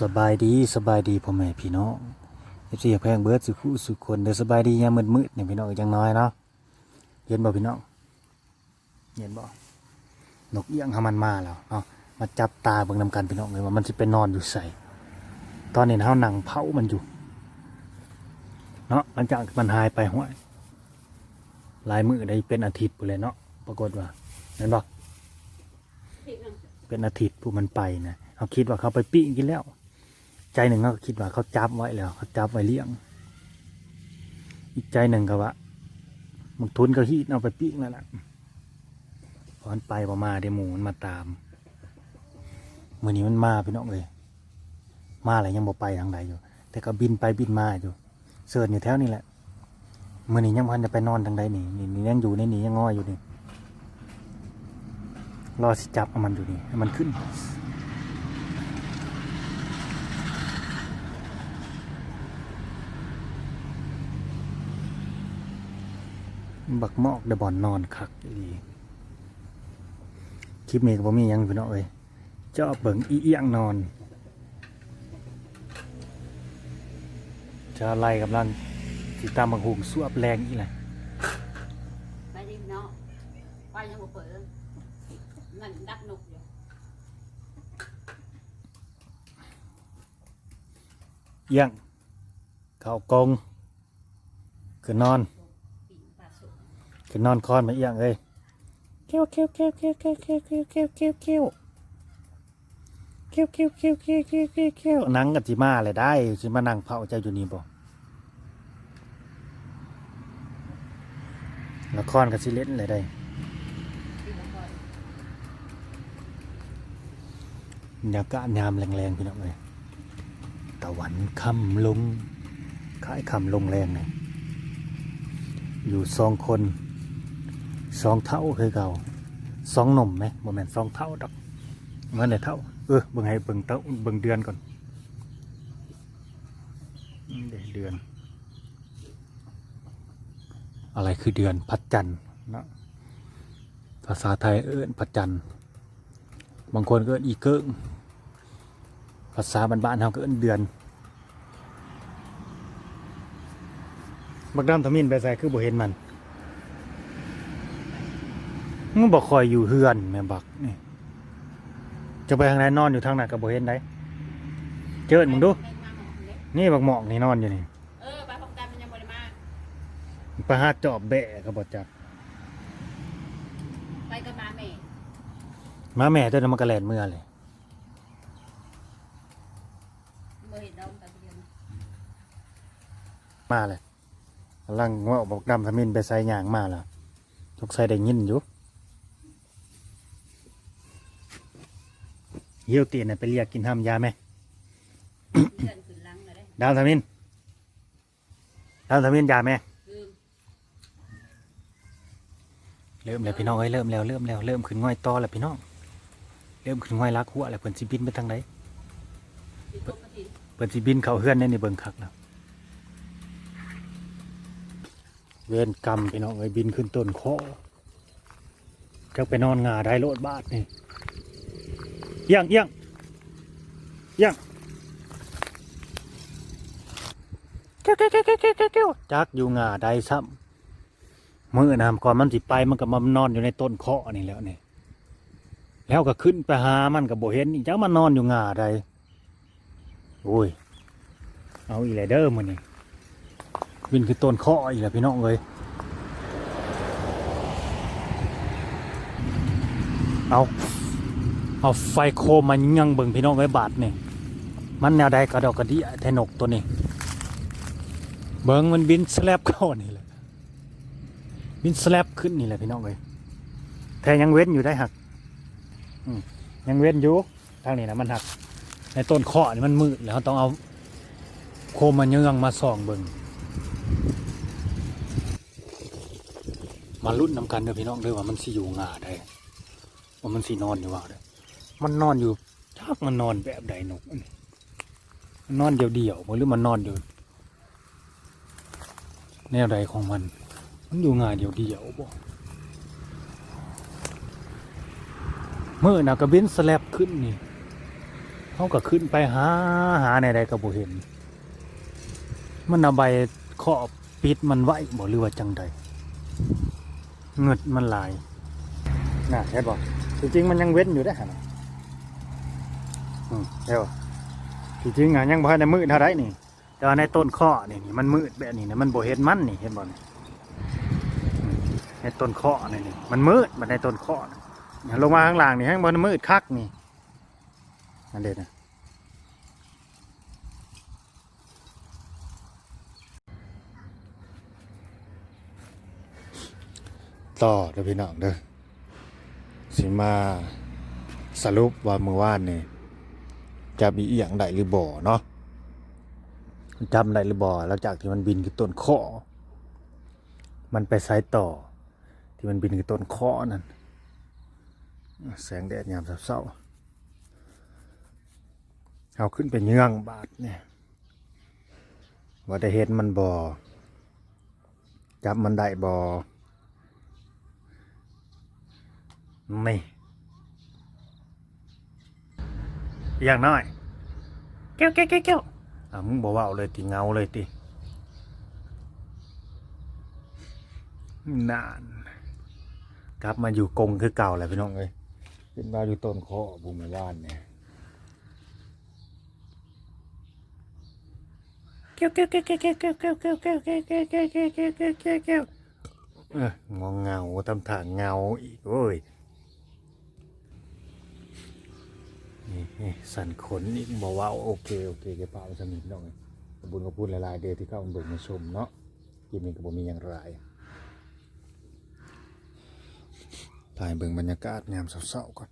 สบายดีสบายดีพ่อแม่พี่น้องเอฟซีแพงเบิร์ดสุขุสุขคนเด้อสบายดียามมืดๆเนี่ยพี่น้องจังน้อยเนาะเห็นบ่พี่น้องเห็นบ่นกเอี้ยงหามันมาแล้วเนาะมาจับตาเบิ่งนำกันพี่น้องเลยว่ามันสิไปนอนอยู่ใส่ตอนนี้เฮานั่งเผามันอยู่เนาะหลังจากมันหายไปห้วยลายมือได้เป็นอาทิตย์พุ่นเลยเนาะปรากฏว่าเห็นบ่เป็นอาทิตย์ผู้มันไปนะเขาคิดว่าเขาไปปิ้งกินแล้ว ใจหนึ่งก็คิดว่าเขาจับไว้แล้วเขาจับไว้เลี้ยง อีกใจหนึ่งก็ว่ามึงทุนก็ฮีดเอาไปปิ้งแล้วล่ะพอมันไปพอมาเดี๋ยวหมูมันมาตามมือนี้มันมาพี่น้องเลย มาอะไรยังบ่ไปทางใดอยู่ แต่ก็บินไปบินมาอยู่เสิร์นอยู่แถวนี้แหละมือนี้ยังพันจะไปนอนทางใดนี่นี่นี่ยังอยู่ในนี่ยังงอยอยู่นี่รอสิจับเอามันอยู่นี่ให้มันขึ้น บักหมอกเดบอนนอนคักดีคลิปนี้ก็บ่มีหยังพี่น้องเอ้ยเจ้าเบิ่งอีเอียงนอนจะไล่กำลังติดตามบังหุงสวบแรงอีแหละไปดิเนาะไปยังบ่เปิดนั่นดักนกอยู่เอียงเข้ากงคือนอนปีนปลาสุก คือนอนคอนมาเอียงเลยเกี้ยวเกี้ยวเกี้ยวเกี้ยวเกี้ยวเกี้ยวเกี้ยวเกี้ยวเกี้ยวเกี้ยวเกี้ยวเกี้ยวเกี้ยวเกี้ยวเกี้ยวเกี้ยวเกี้ยวนังกับจิมาเลยได้จิมานั่งเผาใจอยู่นี่บ่ละครกับสิเล่นเลยได้ที่บ่ค่อยบรรยากาศยามแรงๆพี่น้องเลยตะวันคำลงคล้ายคำลงแรงเนี่ยอยู่สองคน สองเท่าคือเก่าสองนมไหมโมเมนสองเท่าดอกเมื่อไหร่เท่าเออเบิ่งให้เบิ่งเท่าเบิ่งเดือนก่อนเดือน อะไรคือเดือนพัดจันทร์นะภาษาไทยเอิ้นพัดจันทร์บางคนก็เอิ้นอีเกิ้งภาษาบ้านๆเขาก็เอิ้นเดือนบักดำทมินไปใส่คือบ่เห็นมัน มึงบอกคอยอยู่เฮือนแม่บักนี่จะไปทางไหนนอนอยู่ทางไหนก็บ่เห็นได้เจิดมึงดูไปมาหมอกเล็กนี่บักหมอกนี่นอนอยู่นี่เออไปพร้อมกันมันยังบ่ได้มาไปหาจอบแบะก็บ่จับไปกับมาแม่มาแม่ตัวนั้นมันกระแลนเมื่อเลยบ่เห็นดอกไปเดียวมาเลยกำลังว่าบอกดำทมินไปใส่ยางมาแล้วทุกใส่ได้ยินอยู่ เยี่ยวตีนน่ะไปเรียกกินห้ามยาไหมเลื่อนขึ้นหลังเลยเด้ดาวทมินดาวทมินยาไหมคือเริ่มแล้วพี่น้องเอ้ยเริ่มแล้วเริ่มแล้วเริ่มขึ้นง่อยต่อแล้วพี่น้องเริ่มขึ้นง่อยลักหัวแล้วเพิ่นสิบินไปทางไหนสิตกกระถิ่นเพิ่นสิบินเข้าเฮือนในนี่เบิ่งคักแล้วเวรกรรมพี่น้องเอ้ยบินขึ้นต้นคอจะไปนอนงาได้โลดบาทนี่ เอียงเอียงเอียงเกี้ยวเกี้ยวเกี้ยวเกี้ยวเกี้ยวเกี้ยวจักอยู่งาได้ซ้ำมือน้ำก่อนมันสิไปมันก็มานอนอยู่ในต้นเคาะนี่แล้วนี่แล้วก็ขึ้นไปหามันก็บ่เห็นอีกจักมันนอนอยู่งาใดโอ้ยเอาอีแลเดอร์มันนี่วินคือต้นข้ออีแหละพี่น้องเลยเอา เอาไฟโคมมันยังเบิ่งพี่น้องไว้บาดนี่มันแนวใดกระดอกกระดียแทนกตัวนี้ เบิ่งมันบินสแลบเข้านี่แหละบินสแลบขึ้นนี่แหละพี่น้องเลยแต่ยังเว้นอยู่ได้หักยังเว้นอยู่ทางนี้นะมันหัก ในต้นเคาะนี่มันมืดแล้วเราต้องเอาโคมมันเยืองมาส่องเบิ่งมาลุ้นนำกันเด้อพี่น้องเด้อว่ามันสิอยู่งาได้ว่ามันสินอนอยู่ว่าเด้อ มันนอนอยู่ชักมันนอนแบบใดนกอันมันนอนเดียวๆบ่หรือมันนอนอยู่แนวใดของมัน มันอยู่งาเดียวๆบ่เมื่อนะก็บินสแลบขึ้นนี่เขาก็ขึ้นไปหาหาในใดก็บ่เห็น มันเอาใบขอบปิดมันไว้บ่หรือว่าจังใดเงิดมันลายน่ะเห็นบ่จริงๆมันยังเว้นอยู่ได้อหั่นน่ะ เห็นบ่ที่จริงอะยังบ่ทันได้มืดเท่าไรนี่ แต่ว่าในต้นข้อนี่มันมืดแบบนี้นะมันโบเห็นมันนี่เห็นบ่นี่อืมในต้นข้อนี่นี่มันมืดมันในต้นข้อนี่ลงมาข้างล่างนี่ให้มันมืดคักนี่นั่นเด็ดนะต่อเด้อพี่น้องเด้อสิมาสรุปว่าเมื่อวานนี่ จะมีอีหยังใดหรือบ่อเนาะจำได้หรือบ่อหลังจากที่มันบินคือต้นข้อมันไปสายต่อ ที่มันบินคือต้นข้อนั่นแสงแดดยามเศร้าเอาขึ้นไปเยื่องบาดเนี่ยว่าได้เห็นมันบ่อจับมันได้บ่นี่ อย่างน้อยแก้วแก้วแก้วแก้วอะมึงบอกว่าเอาเลยติเงาเลยตินานกลับมาอยู่กรงคือเก่าแหละพี่น้องเอ้ยเป็นมาอยู่ต้นคอบุมว่านเนี่ยเกี้ยวเกี้ยวเกี้ยวเกี้ยวเกี้ยวเกี้ยวเกี้ยวเกี้ยวเกี้ยวเกี้ยวเกี้ยวเกี้ยวเกี้ยวเกี้ยวเกี้ยวเกี้ยวเอองอเงาทำถางเงาอีกโอ้ย นี่สั่นขนนี่บอกว่าโอเคโอเคแกป้าสนิทน้องขบุญก็พูดหลายๆเดย์ที่เข้ามาบุญมาชมเนาะคลิปนี้ก็บ่มีอย่างไรถ่ายเบิ่งบรรยากาศยามเศร้าๆก่อน